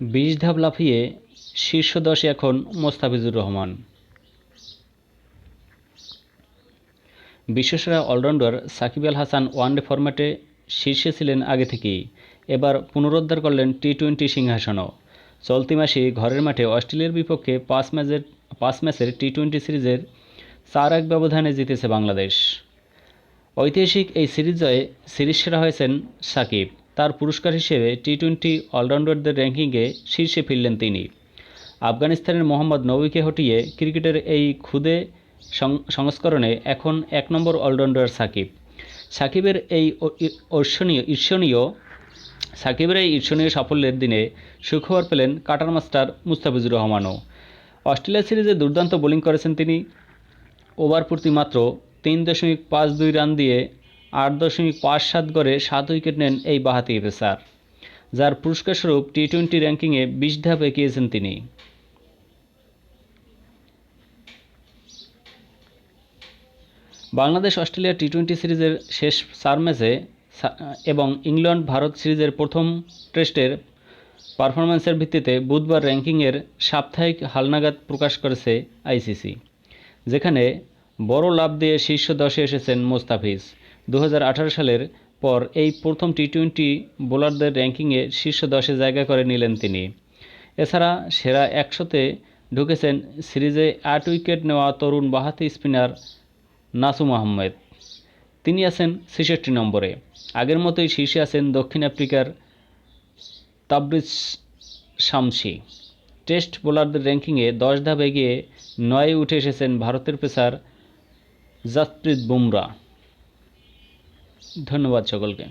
বিশ ধাপ লাফিয়ে শীর্ষ দশে এখন Mustafizur Rahman. বিশ্বসেরা allrounder Shakib Al Hasan one day ফরম্যাটে শীর্ষে ছিলেন আগে থেকেই। এবার পুনরুদ্ধার করলেন টি টোয়েন্টি সিংহাসনও। চলতি মাসে ঘরের মাঠে অস্ট্রেলিয়ার বিপক্ষে পাঁচ ম্যাচের পাঁচ ম্যাচের টি টোয়েন্টি সিরিজের চার এক ব্যবধানে জিতেছে বাংলাদেশ। ঐতিহাসিক এই সিরিজ জয়ে সিরিজ সেরা হয়েছেন সাকিব। তার পুরস্কার হিসেবে টি টোয়েন্টি অলরাউন্ডারদের র্যাঙ্কিংয়ে শীর্ষে ফিরলেন তিনি। আফগানিস্তানের মোহাম্মদ নবীকে হটিয়ে ক্রিকেটের এই ক্ষুদে সংস্করণে এখন এক নম্বর অলরাউন্ডার সাকিব। সাকিবের এই ঈর্ষণীয় ঈর্ষণীয়, সাকিবের এই ঈর্ষণীয় সাফল্যের দিনে সুখবর পেলেন কাটার মাস্টার মুস্তাফিজুর রহমানও। অস্ট্রেলিয়া সিরিজে দুর্দান্ত বোলিং করেছেন তিনি। ওভার প্রতি মাত্র তিন দশমিক পাঁচ দুই রান দিয়ে আট দশমিক পাঁচ সাত গড়ে সাত উইকেট নেন এই বাহাতি পেসার, যার পুরস্কারস্বরূপ টি টোয়েন্টি র্যাঙ্কিংয়ে বিশ ধাপ এগিয়েছেন তিনি। বাংলাদেশ, অস্ট্রেলিয়া টি টোয়েন্টি সিরিজের শেষ চার ম্যাচে এবং ইংল্যান্ড, ভারত সিরিজের প্রথম টেস্টের পারফরম্যান্সের ভিত্তিতে বুধবার র্যাঙ্কিংয়ের সাপ্তাহিক হালনাগাদ প্রকাশ করেছে আইসিসি যেখানে বড় লাভ দিয়ে শীর্ষ দশে এসেছেন মোস্তাফিজ। দু হাজার আঠারো সালের পর এই প্রথম টি টোয়েন্টি বোলারদের র্যাঙ্কিংয়ে শীর্ষ দশে জায়গা করে নিলেন তিনি। এছাড়া সেরা একশোতে ঢুকেছেন সিরিজে আট উইকেট নেওয়া তরুণ বাহাতি স্পিনার নাসুম আহমেদ। তিনি আছেন ছেষট্টি নম্বরে। আগের মতোই শীর্ষে আছেন দক্ষিণ আফ্রিকার তাবরিজ শামসি। টেস্ট বোলারদের র্যাঙ্কিংয়ে দশ ধাপ এগিয়ে নয়ে উঠে এসেছেন ভারতের পেসার জাসপ্রীত বুমরা। ধন্যবাদ সকলকে